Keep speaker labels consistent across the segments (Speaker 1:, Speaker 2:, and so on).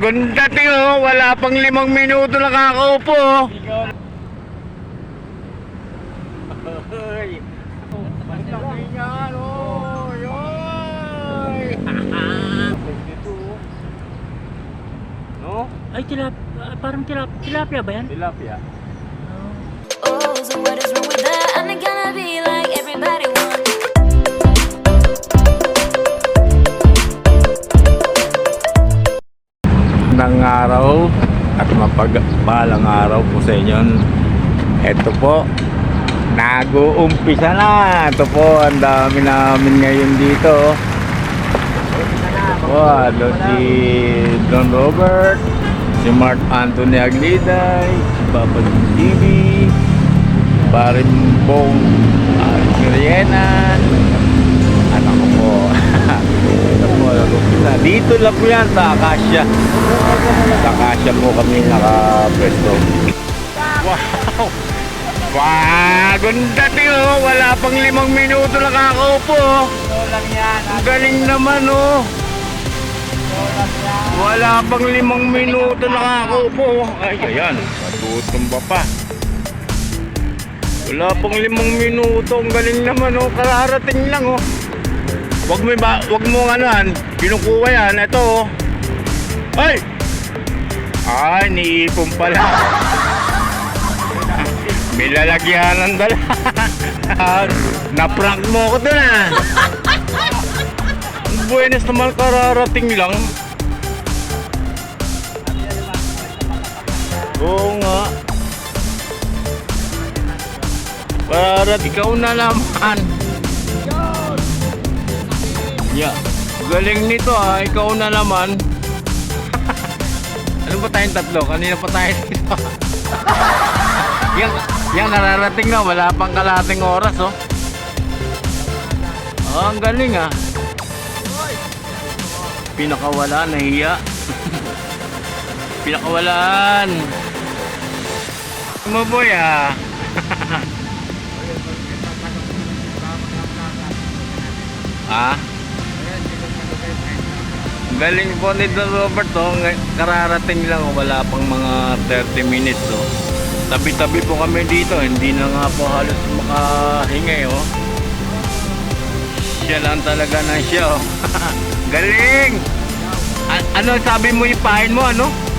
Speaker 1: Bagong dating oh, wala pang limang minuto nakakaupo. No?
Speaker 2: Ay, tilap, ah, parang tilap, tilapia ba yan?
Speaker 1: Tilapia.
Speaker 3: Oh, so what is wrong with that? I'm not gonna be like
Speaker 1: ng araw at mapagpalang araw po sa inyo. Ito po, nag-uumpisa na. Ito po, ang dami namin ngayon dito. Oh, ano si Don Robert, si Mark Anthony Agliday, si Papa TV, Parin Bong uh, Dito lang po yan sa Acacia. Sa Acacia po kami naka-presto. Wow! Bagong dating oh! Wala pang limang minuto nakakaupo oh!
Speaker 2: lang yan.
Speaker 1: Ang galing naman oh! Wala pang limang minuto nakakaupo oh. Ay, ayan. Matutumba pa. Wala pang limang minuto. Ang galing naman oh. Kararating lang oh. Wag mo ba, wag mo anuhan. Kinukuha yan. Ito oh. Ay! Ay, niipon pala. May lalagyan ng dala. Na-prank mo ko doon ah. Buenas naman kararating lang. Oo nga. Kararat, ikaw na naman. Yeah. Galing nito ah, ikaw na naman. ano ba tayong tatlo? Kanina pa tayo dito. yan, yan nararating na, wala pang kalating oras oh. Oh, ang galing ah. Pinakawala, nahiya. Pinakawalaan. Maboy ah. ah? Galing po ni Don Robert oh. Kararating lang oh. Wala pang mga 30 minutes oh. Tabi-tabi po kami dito. Hindi na nga po halos makahingay oh. Siya lang talaga na siya oh. Galing! A- ano sabi mo ipahin mo ano?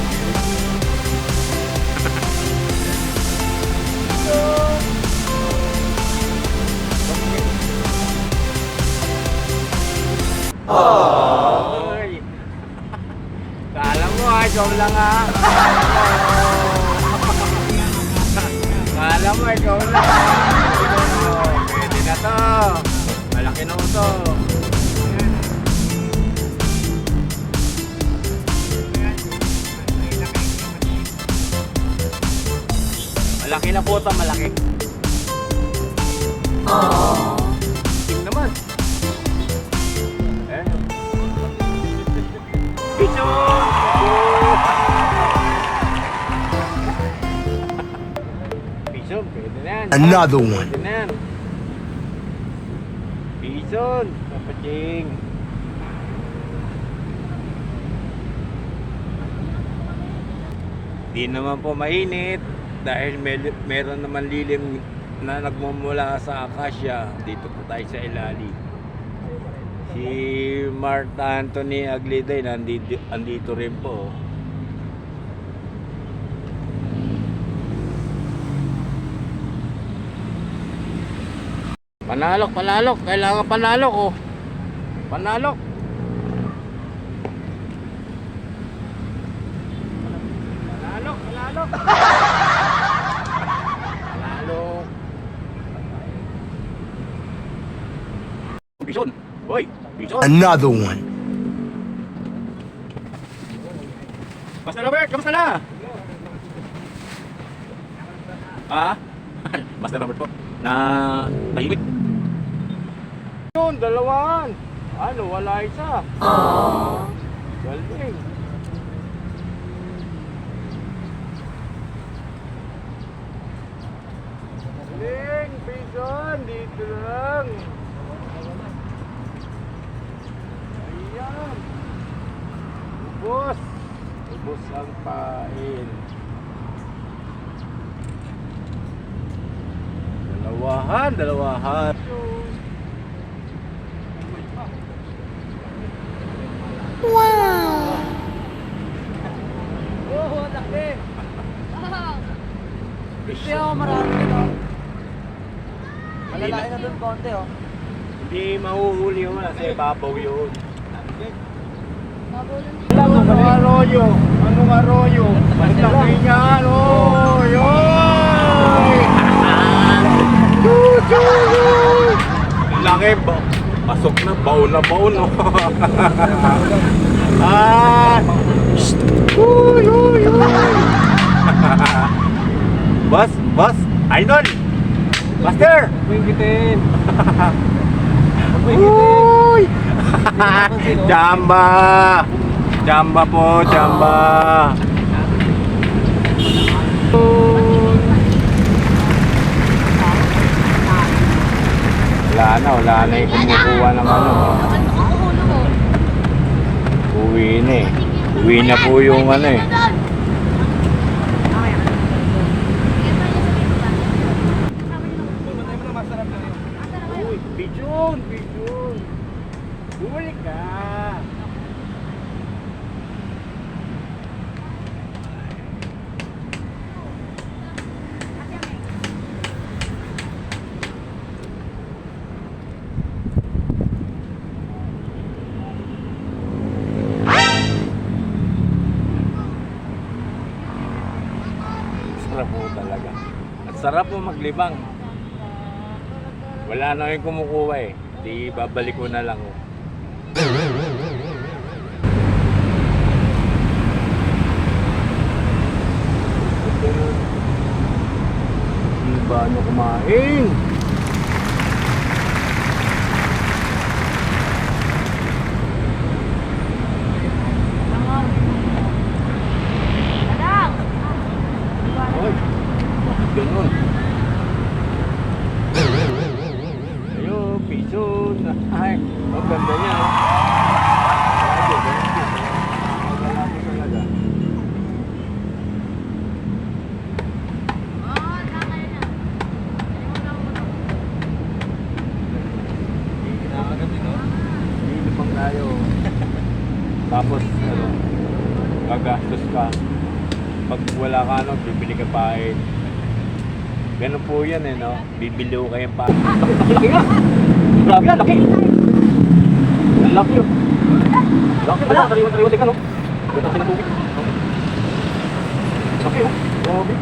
Speaker 1: Ikaw lang ah. Kala mo ikaw lang ah. Pwede na to. Malaki na to. Malaki na po ito, malaki. Ting
Speaker 4: Another one.
Speaker 1: Pison, kapaching. Di naman po mainit dahil may, meron naman lilim na nagmumula sa akasya dito po tayo sa ilalim. Si Marta Anthony Agliday nandito, andito rin po. Panalok, panalok. Kailangan panalok oh. Panalok. Panalok, panalok. Panalok. Bison. Hoy, bison.
Speaker 4: Another one.
Speaker 1: Basta Robert, kamusta na? Ah? Basta Robert po. Na tahimik. Yun, dalawan. Ano, wala isa. Galing. Galing, Bison, dito lang. Ayan. Boss. Ubos ang pain. Dalawahan, dalawahan.
Speaker 2: Oo, oh, laki. Gusto ako marami dito. Malalaki na doon konti oh.
Speaker 1: Hindi mahuhuli yun kasi babaw yun. Anong arroyo? Anong arroyo? Malaki niyan, oy, oy! Laki ba? Pasok na, baon na baon, no? ah! Shht! Uy, uy, uy! Boss, boss, idol! Master!
Speaker 2: Pwinggitin.
Speaker 1: Uy! Jamba! Jamba po, jamba! Wala na, wala na yung kumukuha ng ano. Uwi na eh. Uwi na po yung ano eh. Uy, Bijon, Bijon. Bumalik ka. Sarap po talaga. At sarap po maglibang. Wala na yung kumukuha eh. Di babalik ko na lang. Hindi ba ano kumain? Oy, bakit ganun? Ayun, piso. Ay, ang ganda niya. no? Grabe, grabe. Grabe talaga. Hindi pang tayo. Tapos, ano, gagastos ka. Pag wala ka, ano, bibili ka pain. Ganun po yan eh, no? Bibili ko kayong.
Speaker 2: Laki nga. Grabe yan, laki. Ang laki oh. Laki pala, tariwan-tariwan ka no. Ganda ng tubig. Laki oh. Grabe.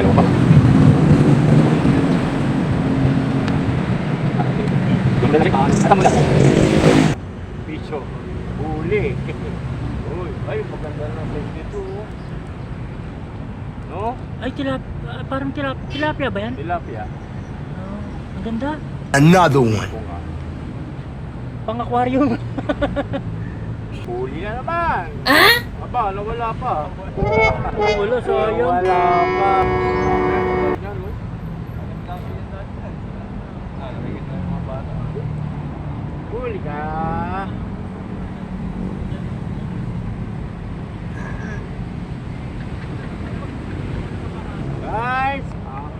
Speaker 2: Dalawa pa. Ganda na rin. Asa mo lang.
Speaker 1: Piso. Huli. Ay, maganda na sa dito. oh. No?
Speaker 2: Ay, tilap, ah, parang tilap, tilapia ba yan?
Speaker 1: Tilapia.
Speaker 2: Oh, ang ganda.
Speaker 4: Another one.
Speaker 1: Ako nga.
Speaker 2: Pang aquarium.
Speaker 1: Huli na naman. Ah? Aba, nawala pa.
Speaker 2: Wala, sayang.
Speaker 1: Wala pa. Huli ka. Guys, ah,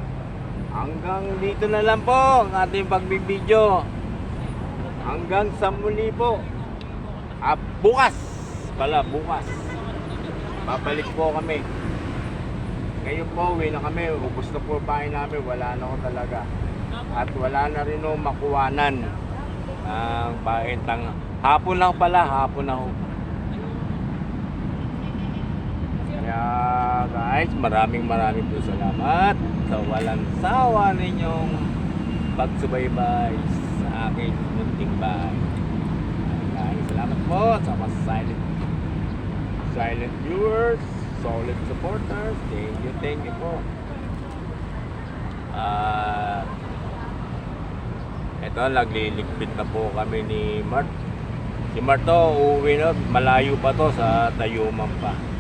Speaker 1: hanggang dito na lang po ang ating pagbibideo. Hanggang sa muli po. Ah, bukas. Pala, bukas. Babalik po kami. Ngayon po, uwi na kami. Ubus na po bahay namin. Wala na ko talaga. At wala na rin ho makuwanan ang bahay tang hapon lang pala, hapon na ho. Kaya guys, maraming maraming po salamat sa walang sawa ninyong pagsubaybay sa aking munting bahay. Maraming salamat po sa mga silent silent viewers, solid supporters. Thank you, thank you po. Ah, ito, nagliligpit na po kami ni Mart. Si Mart to, uuwi na, malayo pa to sa Tayuman pa.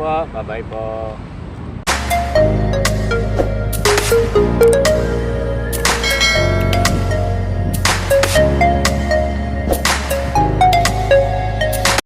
Speaker 1: Po, bye-bye po.